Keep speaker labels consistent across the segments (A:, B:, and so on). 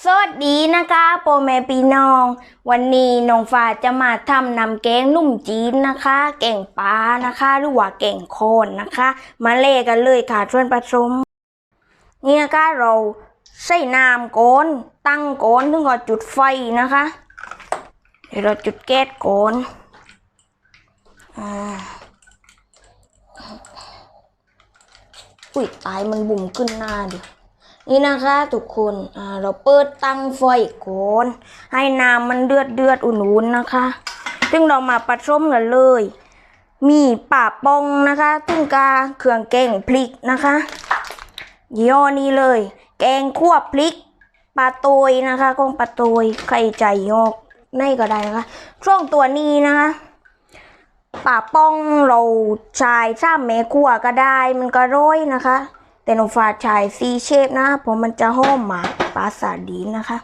A: สวัสดีนะคะโปรแม่พี่น้อง วันนี้น้องฟ้าจะมาทำน้ำแกงนุ่มจีนนะคะ แกงปลานะคะ หรือว่าแกงโคนนะคะ มาเล่กันเลยค่ะส่วนผสมนี่นะคะเราใส่น้ำก่อนตั้งก่อนถึงก็จุดไฟนะคะ เดี๋ยวเราจุดแก๊สก่อนอ่าอุ้ยตายมันบุ่มขึ้นหน้าดิ นี่นะคะทุกคนเราเปิดตั้งไฟก่อนให้น้ำมันเดือดเดือดอุ่นๆนะคะ ซึ่งเรามาผสมกันเลย มีป่าปองนะคะตึ้งกาเครื่องแกงพริกนะคะย่อนี้เลย แกงคั่วพริกปลาโตยนะคะกองปลาโตยใครใจยอกในก็ได้นะคะ ช่วงตัวนี้นะคะป่าป้องเราชายซ้าแม่คั่วก็ได้มันก็ร้อยนะคะ แต่หนูฝาชายซีเชฟนะเพราะมันจะห้อมหมาปลาสาดีนะคะ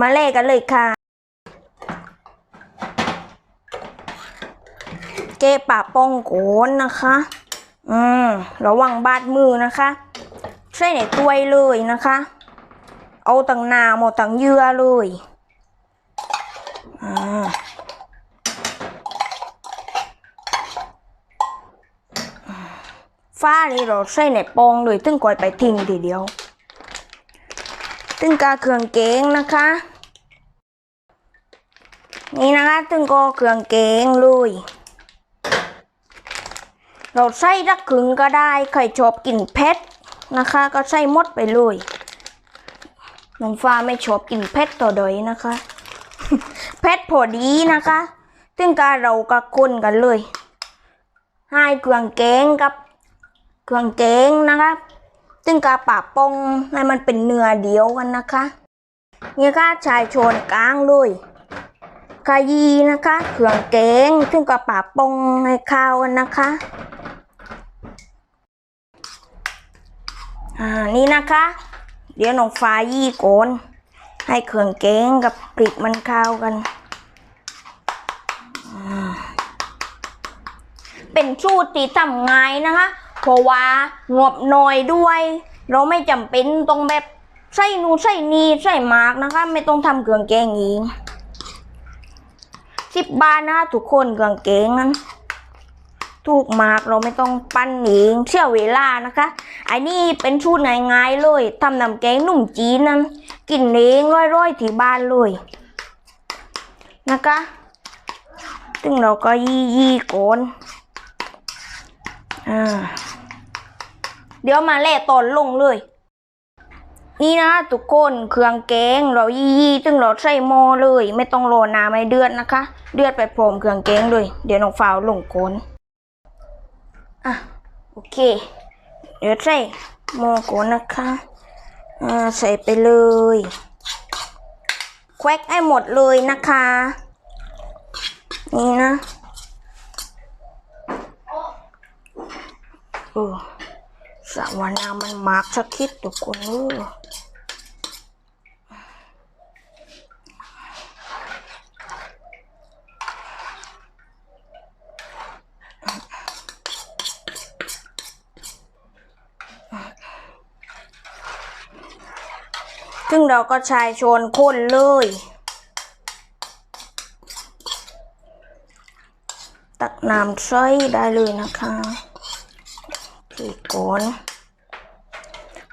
A: มาเล่กันเลยค่ะ เก็บปะป้องโกนนะคะ อืม ระวังบาดมือนะคะ ใช่ในตัวยเลยนะคะ เอาตังนาหมดตังเยื่อเลย อ่า ฟ้านี่เราใส่ในปองเลยตึงก่อยไปทิ้งทีเดียว ตึงกาเครื่องเกงนะคะ นี่นะคะ ตึงก็เครื่องเกงเลยเราใส่รักขึงก็ได้ใครชอบกินเผ็ดนะคะ ก็ใส่หมดไปเลยน้องฟ้าไม่ชอบกินเผ็ดต่อเดยนะคะเผ็ดพอดีนะคะตึงการเราก็คนกันเลยให้เครื่องแกงกับ เครื่องแกงนะคะตึงกาปะปองให้มันเป็นเนื้อเดียวกันนะคะเนี่ยค่ะชายโชนกลางเลยขยีนะคะเครื่องแกงตึงกาปะปองให้เข้าวกันนะคะอ่านี่นะคะ เดี๋ยวน้องฟ้ายี่โกนให้เครื่องแกงกับพริกมันเข้ากันเป็นสูตรที่ทำง่ายนะคะ เพราะว่างบน้อยด้วย เราไม่จำเป็นต้องแบบใส่นูใส่นีใส่มาร์กนะคะ ไม่ต้องทำเครื่องแกงเองสิบบาทนะทุกคนเครื่องแกงนั้นถูกมากเราไม่ต้องปั้นเองเชื่อเวลานะคะไอันนี้เป็นชุดง่ายๆเลยทำน้ำแกงหนุ่มจีนนั้นกินเองร่อยๆที่บ้านเลยนะคะซึ่งเราก็ยี่ยี่ก่อนอ่า เดี๋ยวมาแล่ตอนลงเลย นี่นะทุกคนเครื่องแกงเรายี่ยี่ๆซึ่งเราใส่หม้อเลย ไม่ต้องรอน้ำให้เดือดนะคะ เดือดไปพร้อมเครื่องแกงเลย เดี๋ยวน้องฟ้าวลงก่อนอะโอเค เดี๋ยวใส่หม้อก่อนนะคะอ่าใส่ไปเลยแควกให้หมดเลยนะคะ นี่นะเออ สระวานามันมากสักคิดทุกคนเออซึ่งเราก็ชายชนคนเลย ตักน้ำใส่ได้เลยนะคะ สีก่อน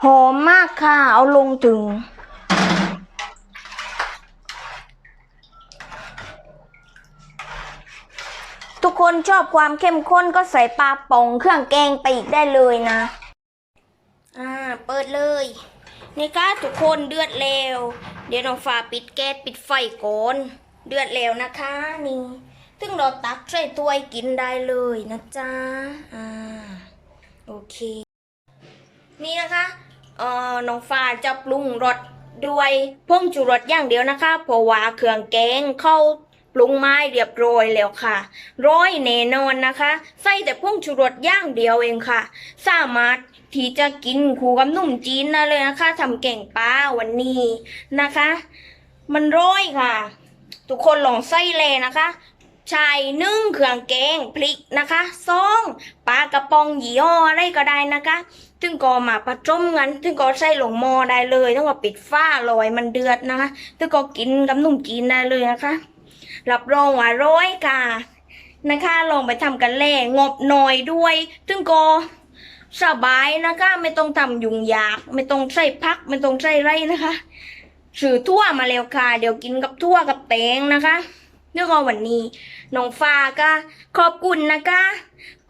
A: หอมมากค่ะ เอาลงถึง ทุกคนชอบความเข้มข้นก็ใส่ปลาป่องเครื่องแกงไปอีกได้เลยนะ อ่า เปิดเลย นี่ค่ะทุกคนเดือดเร็วเดี๋ยวน้องฟ้าปิดแก๊สปิดไฟก่อนเดือดเร็วนะคะนี่ซึ่งเราตักใส่ถ้วยกินได้เลยนะจ๊ะอ่า โอเค นี่นะคะเอ่อน้องฟ้าจะปรุงรสด้วยผงชูรสอย่างเดียวนะคะ เพราะว่าเครื่องแกงเข้าปรุงไม้เรียบร้อยแล้วค่ะร้อยแน่นอนนะคะ ใส่แต่ผงชูรสอย่างเดียวเองค่ะ สามารถที่จะกินคู่กับนุ่มจีนได้เลยนะคะทำแกงปลาวันนี้นะคะ มันร้อยค่ะ ทุกคนลองใส่เลยนะคะ ใช่นึ่งเครื่องแกงพริกนะคะสองปลากระป๋องยี่ห้ออะไรก็ได้นะคะถึงก็มาผสมกันถึงก็ใส่หลงมอได้เลยถึงก็ปิดฝ้าลอยมันเดือดนะคะถึงก็กินกับนุ่มจีนได้เลยนะคะรับรองว่าร้อยค่ะนะคะลองไปทำกันแล่งบหน่อยด้วยถึงก็สบายนะคะไม่ต้องทำยุ่งยากไม่ต้องใส่พักไม่ต้องใส่ไรนะคะสื่อทั่วมาแล้วค่ะ เดี๋ยวกินกับทั่วกับแตงนะคะ นื่องจาวันนี้น้องฟ้าก็ขอบคุณนะคะ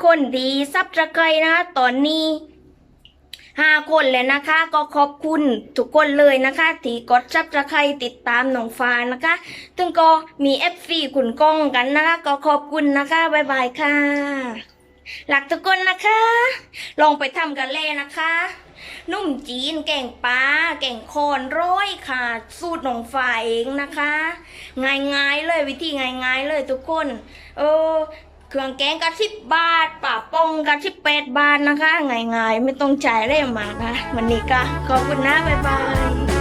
A: คนดีซับสไครนะคะตอนนี้ห้าคนเลยนะคะ ก็ขอบคุณทุกคนเลยนะคะที่กดซับสไครติดตามน้องฟ้านะคะถึงก็มีเอฟซีขุนกล้องกันนะคะ ก็ขอบคุณนะคะบ๊ายบายค่ะหลักทุกคนนะคะ ลองไปทำกันเลยนะคะ นุ่มจีนแก่งปลาแก่งโคนร้อยค่ะ สูตรน้องฟ้าเองนะคะ ง่ายๆเลยวิธีง่ายๆเลยทุกคน เออเครื่องแกงกระสิบบาทป่าปองกระสิบแปดบาทนะคะ ง่ายๆ ไม่ต้องจ่ายอะไรมากนะ วันนี้ก็ขอบคุณนะ บ๊ายบาย